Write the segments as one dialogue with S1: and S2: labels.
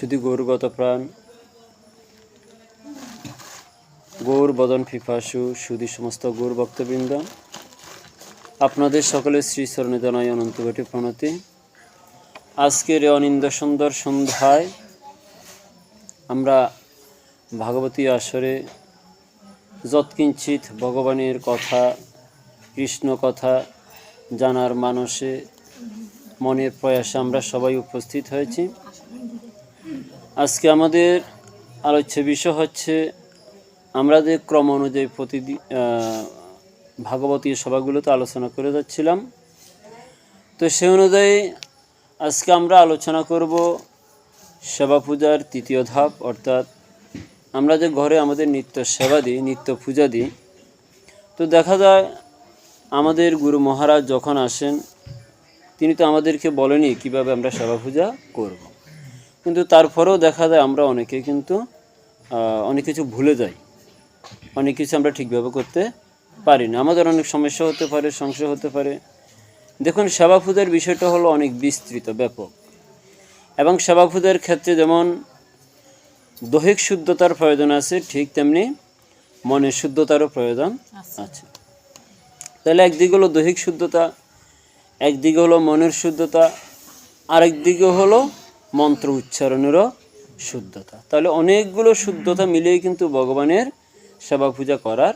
S1: শুধু গৌরগত প্রাণ গৌর বদন ফিফাসু শুধু সমস্ত গৌর ভক্তবৃন্দ। আপনাদের সকলের শ্রী চরণে জানাই অনন্ত কোটি প্রণতি। আজকের অনিন্দ সুন্দর সন্ধ্যায় আমরা ভাগবতী আসরে যৎকিঞ্চিত ভগবানের কথা, কৃষ্ণ কথা জানার মানসে মনের প্রয়াসে আমরা সবাই উপস্থিত হয়েছি। আজকে আমাদের আলোচ্য বিষয় হচ্ছে আমরা যে ক্রম অনুযায়ী প্রতিদিন ভাগবতী সভাগুলোতে আলোচনা করে যাচ্ছিলাম তো সে অনুযায়ী আজকে আমরা আলোচনা করব সেবা পূজার তৃতীয় ধাপ, অর্থাৎ আমরা যে ঘরে আমাদের নিত্য সেবা দিই, নিত্য পূজা দিই, তো দেখা যায় আমাদের গুরু মহারাজ যখন আসেন, তিনি তো আমাদেরকে বলেনি কীভাবে আমরা সেবা পূজা করব। কিন্তু তারপরেও দেখা যায় আমরা অনেকে কিন্তু অনেক কিছু ভুলে যাই। অনেক কিছু আমরা ঠিকভাবে করতে পারি না। আমাদের অনেক সমস্যা হতে পারে সংশয় হতে পারে। দেখুন সেবা পূজার বিষয়টা হলো অনেক বিস্তৃত ব্যাপক। এবং সেবা পূজার ক্ষেত্রে যেমন দৈহিক শুদ্ধতার প্রয়োজন আছে ঠিক তেমনি মনের শুদ্ধতারও প্রয়োজন আছে। তাহলে একদিকে হলো দৈহিক শুদ্ধতা একদিকে হলো মনের শুদ্ধতা আরেক দিকে হলো মন্ত্র উচ্চারণেরও শুদ্ধতা। তাহলে অনেকগুলো শুদ্ধতা মিলিয়ে কিন্তু ভগবানের সেবা পূজা করার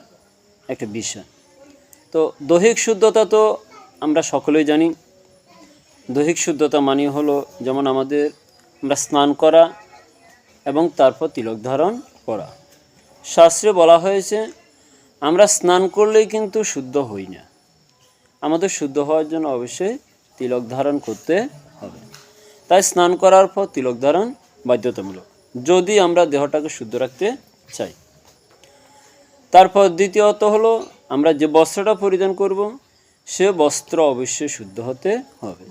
S1: একটা বিষয়। তো দৈহিক শুদ্ধতা তো আমরা সকলেই জানি। দৈহিক শুদ্ধতা মানে হলো যেমন আমাদের আমরা স্নান করা এবং তারপর তিলক ধারণ করা। শাস্ত্রে বলা হয়েছে, আমরা স্নান করলেই কিন্তু শুদ্ধ হই না। আমাদের শুদ্ধ হওয়ার জন্য অবশ্যই তিলক ধারণ করতে তাই স্নান করার পর তিলক ধারণ বাধ্যতামূলক, যদি আমরা দেহটাকে শুদ্ধ রাখতে চাই। তারপর দ্বিতীয়ত হলো, আমরা যে বস্ত্রটা পরিধান করব, সে বস্ত্র অবশ্যই শুদ্ধ হতে হবে।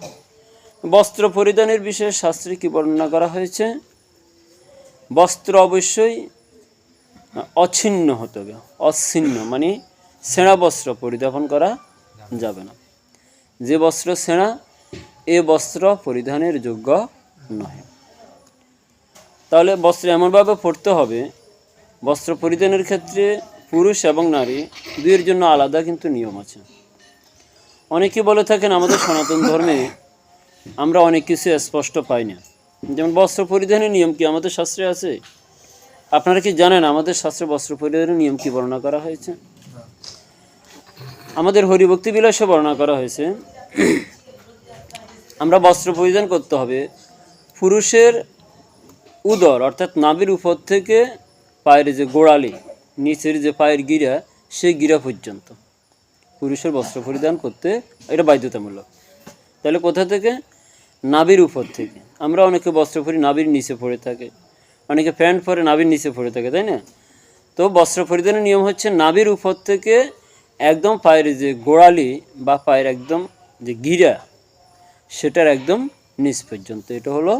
S1: বস্ত্র পরিধানের বিষয়ে শাস্ত্রে কি বর্ণনা করা হয়েছে? বস্ত্র অবশ্যই অছিন্ন হতে হবে, অছিন্ন মানে সেনা বস্ত্র পরিধান করা যাবে না। যে বস্ত্র সেনা এ বস্ত্র পরিধানের যোগ্য নয় তাহলে বস্ত্র এমনভাবে পরতে হবে, বস্ত্র পরিধানের ক্ষেত্রে পুরুষ এবং নারী দুইয়ের জন্য আলাদা কিন্তু নিয়ম আছে। অনেকে বলে থাকেন, আমাদের সনাতন ধর্মে আমরা অনেক কিছু স্পষ্ট পাই না। যেমন বস্ত্র পরিধানের নিয়ম কি আমাদের শাস্ত্রে আছে? আপনারা কি জানেন আমাদের শাস্ত্রে বস্ত্র পরিধানের নিয়ম কি বর্ণনা করা হয়েছে? আমাদের হরিভক্তি বিলাসে বর্ণনা করা হয়েছে আমরা বস্ত্র পরিধান করতে হবে। পুরুষের উদর, অর্থাৎ নাভির উপর থেকে পায়ের যে গোড়ালি, নিচের যে পায়ের গিরা, সেই গিরা পর্যন্ত। পুরুষের বস্ত্র পরিধান করতে এটা বাধ্যতামূলক। তাহলে কোথা থেকে? নাভির উপর থেকে। আমরা অনেকে বস্ত্র পরি নাভির নিচে পড়ে থাকে। অনেকে প্যান্ট পরে নাভির নিচে পড়ে থাকে, তাই না? তো বস্ত্র পরিধানের নিয়ম হচ্ছে নাভির উপর থেকে একদম পায়ের যে গোড়ালি বা পায়ের একদম যে গিরা সেটার একদম নিচ পর্যন্ত। এটা হলো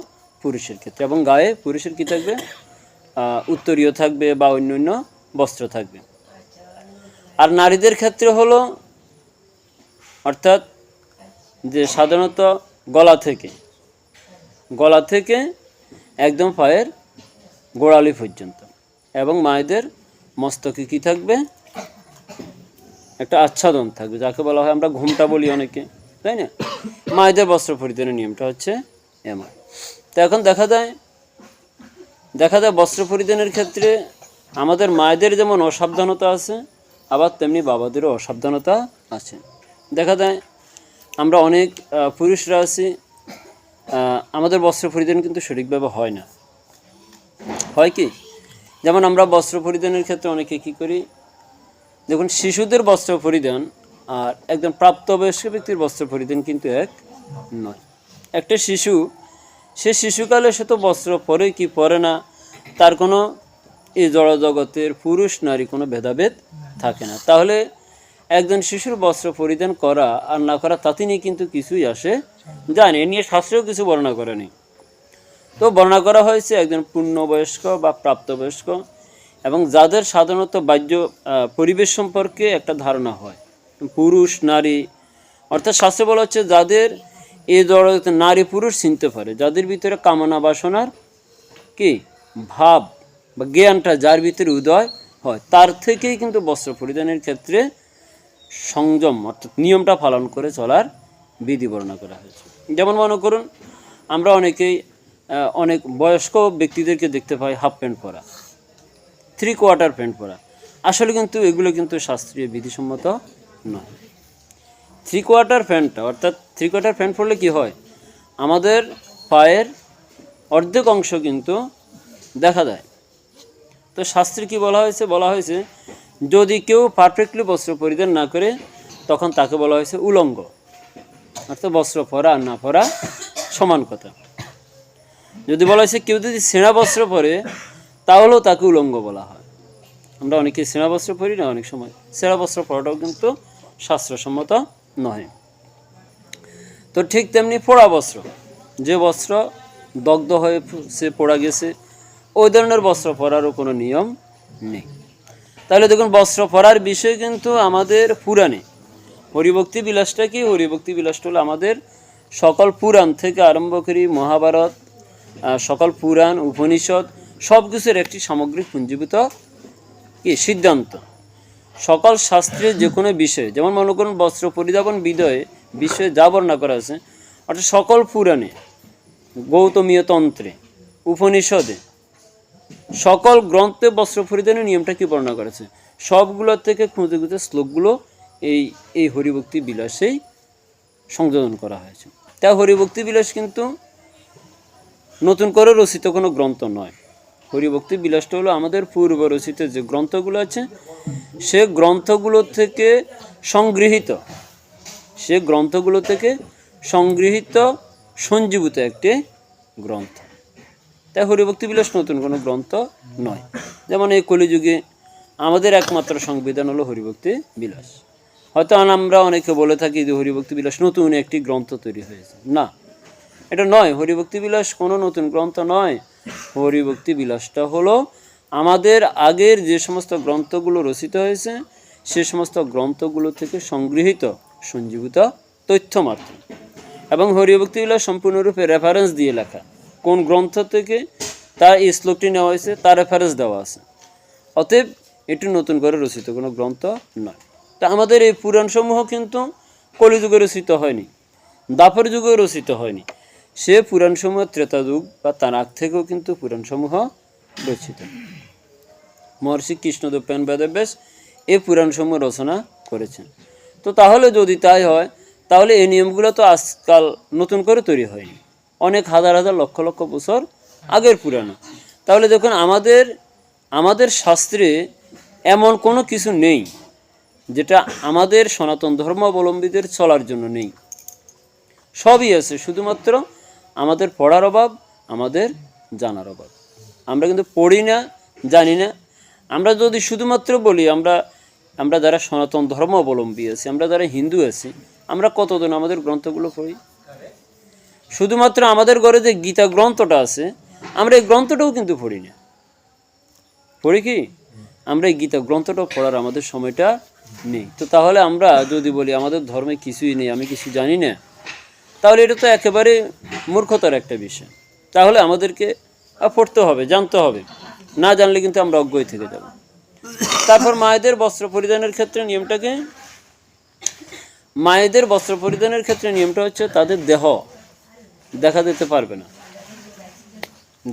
S1: পুরুষের ক্ষেত্রে। এবং গায়ে পুরুষের কি থাকবে? উত্তরীয় থাকবে বা অন্য অন্য বস্ত্র থাকবে। আর নারীদের ক্ষেত্রে হলো, অর্থাৎ যে সাধারণত গলা থেকে গলা থেকে একদম পায়ের গোড়ালি পর্যন্ত। এবং মায়েদের মস্তকে কি থাকবে? একটা আচ্ছাদন থাকবে, যাকে বলা হয় আমরা ঘুমটা বলি অনেকে। তাই না? মায়েদের বস্ত্র পরিধানের নিয়মটা হচ্ছে এমন তো এখন দেখা যায় দেখা যায় বস্ত্র পরিধানের ক্ষেত্রে আমাদের মায়েদের যেমন অসাবধানতা আছে, আবার তেমনি বাবাদেরও অসাবধানতা আছে। দেখা যায় আমরা অনেক পুরুষরা আছি আমাদের বস্ত্র পরিধান কিন্তু সঠিকভাবে হয় না। হয় কি? যেমন আমরা বস্ত্র পরিধানের ক্ষেত্রে অনেকে কী করি? দেখুন, শিশুদের বস্ত্র পরিধান আর একজন প্রাপ্তবয়স্ক ব্যক্তির বস্ত্র পরিধান কিন্তু এক নয়। একটা শিশু, সে শিশুকালে সে তো বস্ত্র পরে কি পরে না, তার কোনো এই জড়জগতের পুরুষ, নারী কোনো ভেদাভেদ থাকে না। তাহলে একজন শিশুর বস্ত্র পরিধান করা আর না করা, তাতে নিয়ে কিন্তু কিছুই আসে জানে এ নিয়ে শাস্ত্রেও কিছু বর্ণনা করেনি তো বর্ণনা করা হয়েছে একজন পূর্ণবয়স্ক বা প্রাপ্তবয়স্ক এবং যাদের সাধারণত বাহ্য পরিবেশ সম্পর্কে একটা ধারণা হয়। পুরুষ, নারী। অর্থাৎ শাস্ত্রে বলা হচ্ছে, যাদের এই জড় নারী, পুরুষ চিনতে পারে, যাদের ভিতরে কামনা বাসনার কি, ভাব বা জ্ঞানটা যার ভিতরে উদয় হয়, তার থেকেই কিন্তু বস্ত্র পরিধানের ক্ষেত্রে সংযম, অর্থাৎ নিয়মটা পালন করে চলার বিধি বর্ণনা করা হয়েছে। যেমন মনে করুন, আমরা অনেকেই অনেক বয়স্ক ব্যক্তিদেরকে দেখতে পাই হাফ প্যান্ট পরা থ্রি কোয়ার্টার প্যান্ট পরা। আসলে কিন্তু এগুলো কিন্তু শাস্ত্রীয় বিধিসম্মত নয় থ্রি কোয়ার্টার প্যান্টটা অর্থাৎ থ্রি কোয়ার্টার প্যান্ট পরলে কি হয়? আমাদের পায়ের অর্ধেক অংশ কিন্তু দেখা যায় তো শাস্ত্রে কি বলা হয়েছে? বলা হয়েছে, যদি কেউ পারফেক্টলি বস্ত্র পরিধান না করে, তখন তাকে বলা হয়েছে উলঙ্গ। অর্থাৎ বস্ত্র পরা আর না পরা সমান কথা। যদি বলা হয়েছে, কেউ যদি সেনা বস্ত্র পরে, তাহলেও তাকে উলঙ্গ বলা হয়। আমরা অনেকে সেনা বস্ত্র পরি না অনেক সময়। সেনা বস্ত্র পরাটাও কিন্তু শাস্ত্রসম্মত নয় তো ঠিক তেমনি পোড়া বস্ত্র, যে বস্ত্র দগ্ধ হয়ে সে পোড়া গেছে, ওই ধরনের বস্ত্র পরারও কোনো নিয়ম নেই। তাহলে দেখুন, বস্ত্র পরার বিষয় কিন্তু আমাদের পুরাণে। হরিভক্তি বিলাসটা কি? হরিভক্তি বিলাসটা হলো আমাদের সকল পুরাণ থেকে আরম্ভ করি মহাভারত সকল পুরাণ, উপনিষদ সব কিছুর একটি সামগ্রিক পুঞ্জীভূত কি? সিদ্ধান্ত। সকল শাস্ত্রে যে কোনো বিষয়ে, যেমন মনে করুন বস্ত্র পরিধাবন বিদয়ে বিষয়ে যা বর্ণনা করা আছে, অর্থাৎ সকল পুরাণে, গৌতমীয় তন্ত্রে, উপনিষদে, সকল গ্রন্থে বস্ত্র পরিধানের নিয়মটা কি বর্ণনা করেছে সবগুলোর থেকে খুঁজে খুঁজে শ্লোকগুলো এই এই হরিভক্তি বিলাসেই সংযোজন করা হয়েছে। তা হরিভক্তি বিলাস কিন্তু নতুন করে রচিত কোনো গ্রন্থ নয়। হরিভক্তি বিলাসটা হলো আমাদের পূর্ব রচিত যে গ্রন্থগুলো আছে, সে গ্রন্থগুলো থেকে সংগৃহীত, সে গ্রন্থগুলো থেকে সংগৃহীত সঞ্জীবিত একটি গ্রন্থ। তাই হরিভক্তি বিলাস নতুন কোনো গ্রন্থ নয়। যেমন এই কলিযুগে আমাদের একমাত্র সংবিধান হলো হরিভক্তি বিলাস। হয়তো আমরা অনেকে বলে থাকি যে হরিভক্তি বিলাস নতুন একটি গ্রন্থ তৈরি হয়েছে। না। এটা নয়, হরিভক্তি বিলাস কোনো নতুন গ্রন্থ নয়। হরিভক্তি বিলাসটা হলো আমাদের আগের যে সমস্ত গ্রন্থগুলো রচিত হয়েছে, সে সমস্ত গ্রন্থগুলো থেকে সংগৃহীত, সঞ্জীবিত তথ্য মাত্র। এবং হরিভক্তি বিলাস সম্পূর্ণরূপে রেফারেন্স দিয়ে লেখা। কোন গ্রন্থ থেকে তার এই শ্লোকটি নেওয়া হয়েছে, তার রেফারেন্স দেওয়া আছে। অতএব এটি নতুন করে রচিত কোনো গ্রন্থ নয়। তা আমাদের এই পুরাণসমূহ কিন্তু কলিযুগে রচিত হয়নি দাপর যুগে রচিত হয়নি। সে পুরাণসমূহ ত্রেতা যুগ বা আগ থেকেও কিন্তু পুরাণসমূহ রচিত। মহর্ষি কৃষ্ণদেব পেন এই পুরাণসমূহ রচনা করেছেন। তো তাহলে যদি তাই হয়, তাহলে এই নিয়মগুলো তো আজকাল নতুন করে তৈরি হয়নি। অনেক হাজার হাজার লক্ষ লক্ষ বছর আগের পুরানো তাহলে দেখুন, আমাদের আমাদের শাস্ত্রে এমন কোনো কিছু নেই যেটা আমাদের সনাতন ধর্মাবলম্বীদের চলার জন্য নেই। সবই আছে, শুধুমাত্র আমাদের পড়ার অভাব, আমাদের জানার অভাব। আমরা কিন্তু পড়ি না, জানি না। আমরা যদি শুধুমাত্র বলি, আমরা আমরা যারা সনাতন ধর্ম অবলম্বী আছি, আমরা যারা হিন্দু আছি, আমরা কতদিন আমাদের গ্রন্থগুলো পড়ি? শুধুমাত্র আমাদের ঘরে যে গীতা গ্রন্থটা আছে, আমরা এই গ্রন্থটাও কিন্তু পড়ি না। পড়ি কি? আমরা এই গীতা গ্রন্থটা পড়ার আমাদের সময়টা নেই। তো তাহলে আমরা যদি বলি, আমাদের ধর্মে কিছুই নেই, আমি কিছু জানি না। তাহলে এটা তো একেবারে মূর্খতার একটা বিষয়। তাহলে আমাদেরকে পড়তে হবে, জানতে হবে। না জানলে কিন্তু আমরা অজ্ঞই থেকে যাব। তারপর মায়েদের বস্ত্র পরিধানের ক্ষেত্রে নিয়মটাকে, মায়েদের বস্ত্র পরিধানের ক্ষেত্রে নিয়মটা হচ্ছে তাদের দেহ দেখা দিতে পারবে না।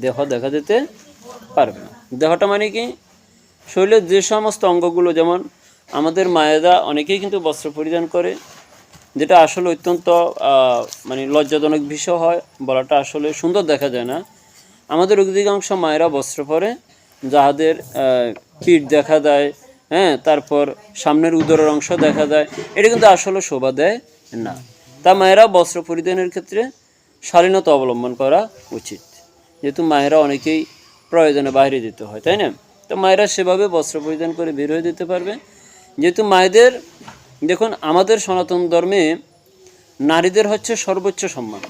S1: দেহ দেখা যেতে পারবে না। দেহটা মানে কি? শরীরের যে সমস্ত অঙ্গগুলো, যেমন আমাদের মায়েরা অনেকেই কিন্তু বস্ত্র পরিধান করে যেটা আসলে অত্যন্ত মানে লজ্জাজনক বিষয় হয়, বলাটা আসলে সুন্দর দেখা যায় না। আমাদের অধিকাংশ মায়েরা বস্ত্র পরে, যাহাদের পিঠ দেখা দেয় হ্যাঁ তারপর সামনের উদরের অংশ দেখা যায় এটা কিন্তু আসলে শোভা দেয় না। তা মায়েরা বস্ত্র পরিধানের ক্ষেত্রে শালীনতা অবলম্বন করা উচিত। যেহেতু মায়েরা অনেকেই প্রয়োজনে বাইরে যেতে হয়, তাই না? তো মায়েরা সেভাবে বস্ত্র পরিধান করে বের হয়ে যেতে পারবে। যেহেতু মায়েদের দেখুন, আমাদের সনাতন ধর্মে নারীদের হচ্ছে সর্বোচ্চ সম্মান,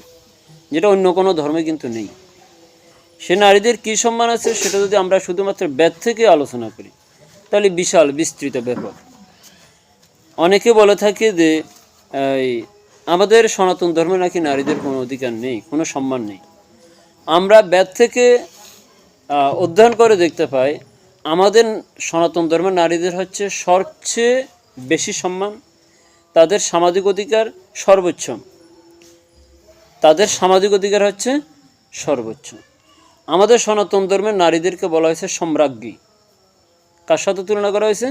S1: যেটা অন্য কোনো ধর্মে কিন্তু নেই। সে নারীদের কী সম্মান আছে সেটা যদি আমরা শুধুমাত্র বেদ থেকে আলোচনা করি, তাহলে বিশাল বিস্তৃত ব্যাপক। অনেকে বলে থাকে যে আমাদের সনাতন ধর্মে নাকি নারীদের কোনো অধিকার নেই, কোনো সম্মান নেই। আমরা বেদ থেকে অধ্যয়ন করে দেখতে পাই, আমাদের সনাতন ধর্মের নারীদের হচ্ছে সবচেয়ে বেশি সম্মান, তাদের সামাজিক অধিকার সর্বোচ্চ। তাদের সামাজিক অধিকার হচ্ছে সর্বোচ্চ। আমাদের সনাতন ধর্মের নারীদেরকে বলা হয়েছে সম্রাজ্ঞী। কার সাথে তুলনা করা হয়েছে?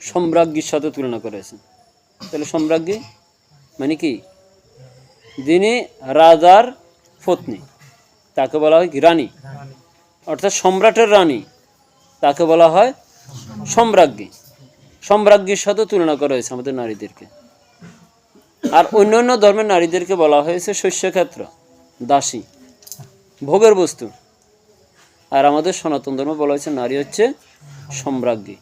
S1: সম্রাজ্ঞীর সাথে তুলনা করা হয়েছে। তাহলে সম্রাজ্ঞী মানে কি? যিনি রাজার পত্নী, তাকে বলা হয় রানী। অর্থাৎ সম্রাটের রানী, তাকে বলা হয় সম্রাজ্ঞী। সম্রাজ্ঞীর সাথে তুলনা করা হয়েছে আমাদের নারীদেরকে। আর অন্য অন্য ধর্মের নারীদেরকে বলা হয়েছে শস্যক্ষেত্র, দাসী, ভোগের বস্তু। আর আমাদের সনাতন ধর্মে বলা হয়েছে নারী হচ্ছে সম্রাজ্ঞী।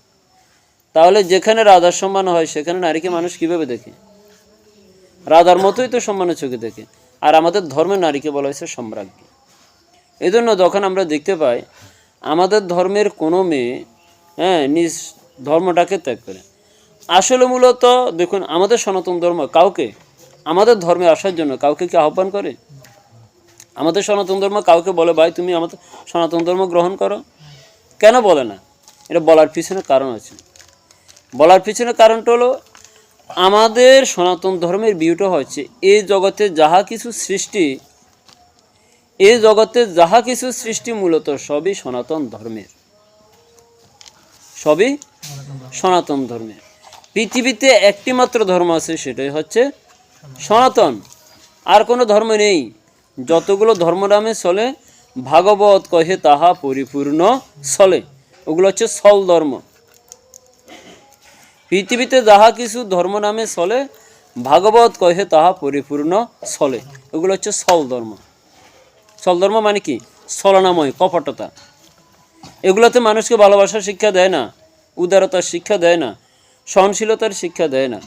S1: তাহলে যেখানে রাধার সম্মান হয়, সেখানে নারীকে মানুষ কীভাবে দেখে? রাধার মতোই তো সম্মানের চোখে দেখে। আর আমাদের ধর্মের নারীকে বলা হয়েছে সম্রাজ্ঞী। এই জন্য যখন আমরা দেখতে পাই, আমাদের ধর্মের কোনো মেয়ে হ্যাঁ নিজ ধর্মটাকে ত্যাগ করে। আসলে মূলত দেখুন, আমাদের সনাতন ধর্ম কাউকে, আমাদের ধর্মে আসার জন্য কাউকে কি আহ্বান করে? আমাদের সনাতন ধর্ম কাউকে বলে, ভাই, তুমি আমাদের সনাতন ধর্ম গ্রহণ করো। কেন বলে না? এটা বলার পিছনে কারণ আছে। বলার পিছনে কারণটা হলো, আমাদের সনাতন ধর্মের বিউটা হচ্ছে এই জগতে যাহা কিছু সৃষ্টি এই জগতে যাহা কিছু সৃষ্টি মূলত সবই সনাতন ধর্মের। সবই সনাতন ধর্মে। পৃথিবীতে একটি মাত্র ধর্ম আছে সেটাই হচ্ছে সনাতন। আর কোনো ধর্ম নেই। যতগুলো ধর্ম নামে চলে ভাগবত কহে তাহা পরিপূর্ণ চলে। ওগুলো হচ্ছে সল ধর্ম। পৃথিবীতে যাহা কিছু ধর্ম নামে চলে ভাগবত কহে তাহা পরিপূর্ণ চলে। ওগুলো হচ্ছে সল ধর্ম। সল ধর্ম মানে কি? ছলনাময় কপটতা। এগুলোতে মানুষকে ভালোবাসার শিক্ষা দেয় না, উদারতার শিক্ষা দেয় না, সহনশীলতার শিক্ষা দেয় না।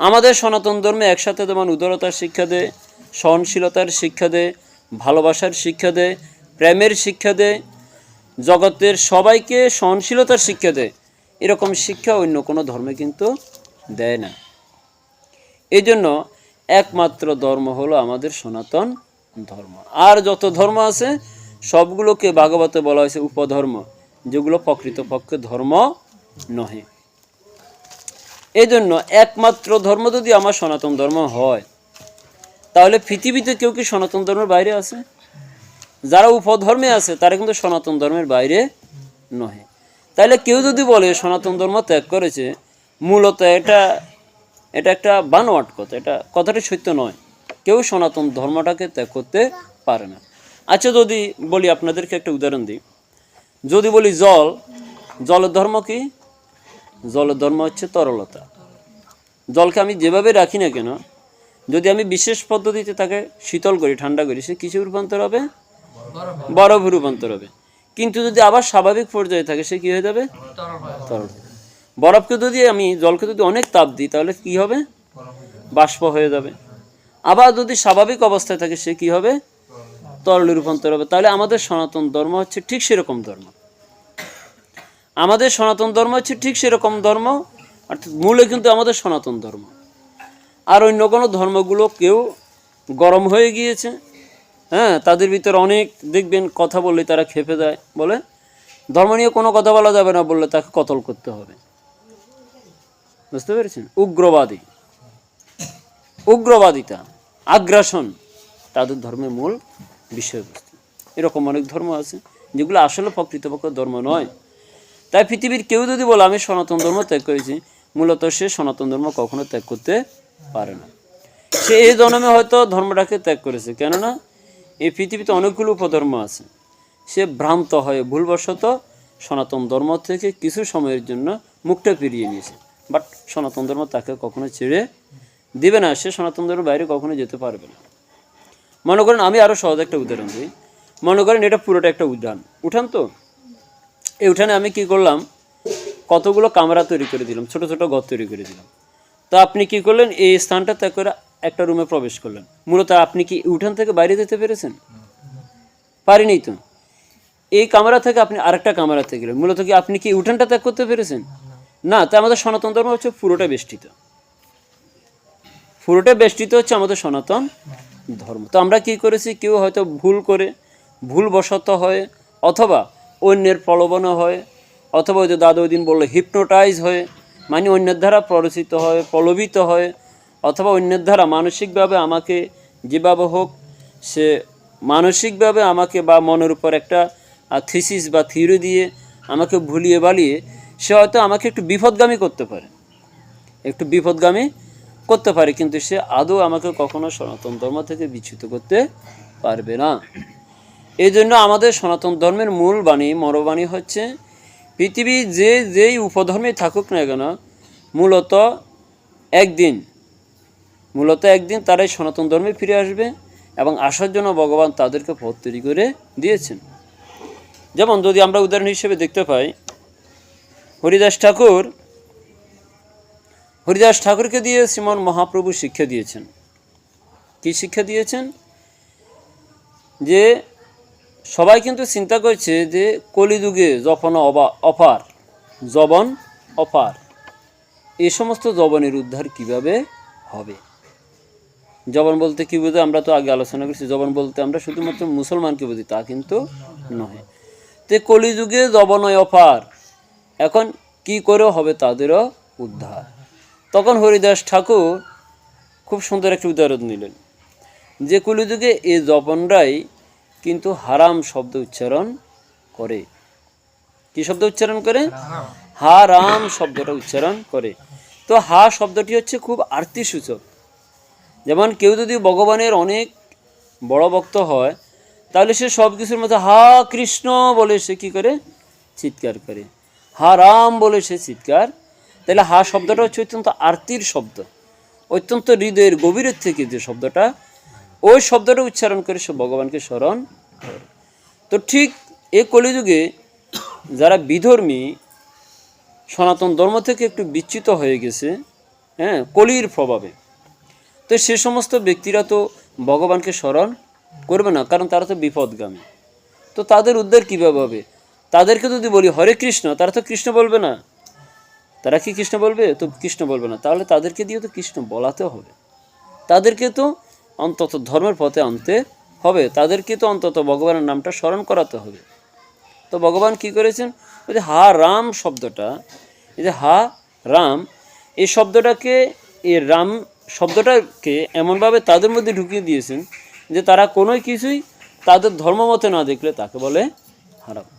S1: আমাদের সনাতন ধর্মে একসাথে যেমন উদারতার শিক্ষা দেয়, সহনশীলতার শিক্ষা দেয়, ভালোবাসার শিক্ষা দেয়, প্রেমের শিক্ষা দেয়, জগতের সবাইকে সহনশীলতার শিক্ষা দেয়, এরকম শিক্ষা অন্য কোনো ধর্মে কিন্তু দেয় না। এই জন্য একমাত্র ধর্ম হলো আমাদের সনাতন ধর্ম। আর যত ধর্ম আছে সবগুলোকে ভাগবতে বলা হয়েছে উপধর্ম, যেগুলো প্রকৃতপক্ষে ধর্ম নহে। এই জন্য একমাত্র ধর্ম যদি আমার সনাতন ধর্ম হয়, তাহলে পৃথিবীতে কেউ কি সনাতন ধর্মের বাইরে আছে? যারা উপধর্মে আছে, তারা কিন্তু সনাতন ধর্মের বাইরে নহে। তাহলে কেউ যদি বলে সনাতন ধর্ম ত্যাগ করেছে, মূলত এটা এটা একটা বানোয়াট কথা, এটা কথাটি সত্য নয়। কেউ সনাতন ধর্মটাকে ত্যাগ করতে পারে না। আচ্ছা যদি বলি আপনাদেরকে একটা উদাহরণ দিই। যদি বলি জল, জলের ধর্ম কি? জলের ধর্ম হচ্ছে তরলতা। জলকে আমি যেভাবে রাখি না কেন, যদি আমি বিশেষ পদ্ধতিতে তাকে শীতল করি, ঠান্ডা করি, সে কিছু রূপান্তর হবে? বরফে রূপান্তর হবে। কিন্তু যদি আবার স্বাভাবিক পর্যায়ে থাকে, সে কি হয়ে যাবে? তরল। বরফকে যদি আমি, জলকে যদি অনেক তাপ দিই, তাহলে কি হবে? বাষ্প হয়ে যাবে। আবার যদি স্বাভাবিক অবস্থায় থাকে, সে কি হবে? তরলে রূপান্তর হবে। তাহলে আমাদের সনাতন ধর্ম হচ্ছে ঠিক সেরকম ধর্ম। আমাদের সনাতন ধর্ম হচ্ছে ঠিক সেরকম ধর্ম, অর্থাৎ মূলে কিন্তু আমাদের সনাতন ধর্ম। আর অন্য কোনো ধর্মগুলো কেউ গরম হয়ে গিয়েছে হ্যাঁ তাদের ভিতরে অনেক দেখবেন কথা বললে তারা খেপে দেয় বলে। ধর্ম নিয়ে কোনো কথা বলা যাবে না বললে তাকে কতল করতে হবে। বুঝতে পেরেছেন? উগ্রবাদী। উগ্রবাদিতা, আগ্রাসন, তাদের ধর্মের মূল বিষয়বস্তু। এরকম অনেক ধর্ম আছে, যেগুলো আসলে প্রকৃতপক্ষ ধর্ম নয়। তাই পৃথিবীর কেউ যদি বলে, আমি সনাতন ধর্ম ত্যাগ করেছি মূলত সে সনাতন ধর্ম কখনো ত্যাগ করতে পারে না। সে এই জন্মে হয়তো ধর্মটাকে ত্যাগ করেছে, কেননা এই পৃথিবীতে অনেকগুলো উপধর্ম আছে। সে ভ্রান্ত হয়ে ভুলবশত সনাতন ধর্ম থেকে কিছু সময়ের জন্য মুখটা ফিরিয়ে নিয়েছে। বাট সনাতন ধর্ম তাকে কখনো ছেড়ে দেবে না। সে সনাতন ধর্মের বাইরে কখনো যেতে পারবে না। মনে করেন আমি আরও সহজ একটা উদাহরণ দিই। মনে করেন এটা পুরোটা একটা উঠান। উঠান তো? এই উঠানে আমি কি করলাম? কতগুলো কামরা তৈরি করে দিলাম, ছোট ছোট ঘর তৈরি করে দিলাম। তো আপনি কি করলেন? এই স্থানটা ত্যাগ করে একটা রুমে প্রবেশ করলেন। মূলত আপনি কি উঠান থেকে বাইরে যেতে পেরেছেন? পারিনি তো? এই কামরা থেকে আপনি আরেকটা কামরাতে গেলেন। মূলত কি আপনি কি উঠানটা ত্যাগ করতে পেরেছেন? না, তা আমাদের সনাতন ধর্ম হচ্ছে পুরোটা বেষ্টিত। পুরোটা বেষ্টিত হচ্ছে আমাদের সনাতন ধর্ম। তো আমরা কি করেছি? কেউ হয়তো ভুল করে ভুল বশত হয়ে, অথবা অন্যের প্রলোভনে হয়, অথবা যে দাদা দিন বলল হিপনোটাইজ হয়ে মানে অন্যের দ্বারা প্ররোচিত হয়, প্রলোভিত হয়, অথবা অন্যের দ্বারা মানসিকভাবে আমাকে যেভাবে হোক, সে মানসিকভাবে আমাকে বা মনের উপর একটা থিসিস বা থিওরি দিয়ে আমাকে ভুলিয়ে বালিয়ে, সে হয়তো আমাকে একটু বিপদগামী করতে পারে। একটু বিপদগামী করতে পারে, কিন্তু সে আদৌ আমাকে কখনো সনাতন ধর্ম থেকে বিচ্যুত করতে পারবে না। এই জন্য আমাদের সনাতন ধর্মের মূল বাণী, মরবাণী হচ্ছে, পৃথিবী যে যেই উপধর্মে থাকুক না কেন, মূলত একদিন মূলত একদিন তারাই সনাতন ধর্মে ফিরে আসবে এবং আসার জন্য ভগবান তাদেরকে পথ তৈরি করে দিয়েছেন। যেমন যদি আমরা উদাহরণ হিসেবে দেখতে পাই, হরিদাস ঠাকুর হরিদাস ঠাকুরকে দিয়ে শ্রীমন মহাপ্রভু শিক্ষা দিয়েছেন। কি শিক্ষা দিয়েছেন? যে সবাই কিন্তু চিন্তা করছে যে কলিযুগে জপন অবা, অপার জবন অপার এই সমস্ত জবনের উদ্ধার কীভাবে হবে? জবন বলতে কি বুঝে আমরা তো আগে আলোচনা করছি জবন বলতে আমরা শুধুমাত্র মুসলমানকে বুঝি, তা কিন্তু নয়। তে কলিযুগে জবনয় অপার, এখন কি করে হবে তাদেরও উদ্ধার? তখন হরিদাস ঠাকুর খুব সুন্দর একটি উদাহরণ নিলেন যে কলিযুগে এ জপনরাই কিন্তু হারাম শব্দ উচ্চারণ করে। কি শব্দ উচ্চারণ করে? হা রাম শব্দটা উচ্চারণ করে। তো হা শব্দটি হচ্ছে খুব আরতি সূচক। যেমন কেউ যদি ভগবানের অনেক বড় ভক্ত হয়, তাহলে সে সব কিছুর মধ্যে হা কৃষ্ণ বলে সে কি করে? চিৎকার করে। হা রাম বলে সে চিৎকার তাহলে হা শব্দটা হচ্ছে অত্যন্ত আরতির শব্দ। অত্যন্ত হৃদয়ের গভীরের থেকে যে শব্দটা, ওই শব্দটা উচ্চারণ করে সে ভগবানকে স্মরণ করে। তো ঠিক এ কলিযুগে যারা বিধর্মী, সনাতন ধর্ম থেকে একটু বিচ্যুত হয়ে গেছে হ্যাঁ কলির প্রভাবে, তো সে সমস্ত ব্যক্তিরা তো ভগবানকে স্মরণ করবে না, কারণ তারা তো বিপদগামী। তো তাদের উদ্ধার কীভাবে হবে? তাদেরকে যদি বলি হরে কৃষ্ণ, তারা তো কৃষ্ণ বলবে না। তারা কি কৃষ্ণ বলবে? তো কৃষ্ণ বলবে না। তাহলে তাদেরকে দিয়ে তো কৃষ্ণ বলাতে হবে। তাদেরকে তো অন্তত ধর্মের পথে আনতে হবে। তাদেরকে তো অন্তত ভগবানের নামটা স্মরণ করাতে হবে। তো ভগবান কি করেছেন? ওই যে হা রাম শব্দটা, এই যে হা রাম, এই শব্দটাকে, এই রাম শব্দটাকে এমনভাবে তাদের মধ্যে ঢুকিয়ে দিয়েছেন যে তারা কোনো কিছুই তাদের ধর্মমতে না দেখলে তাকে বলে হারাম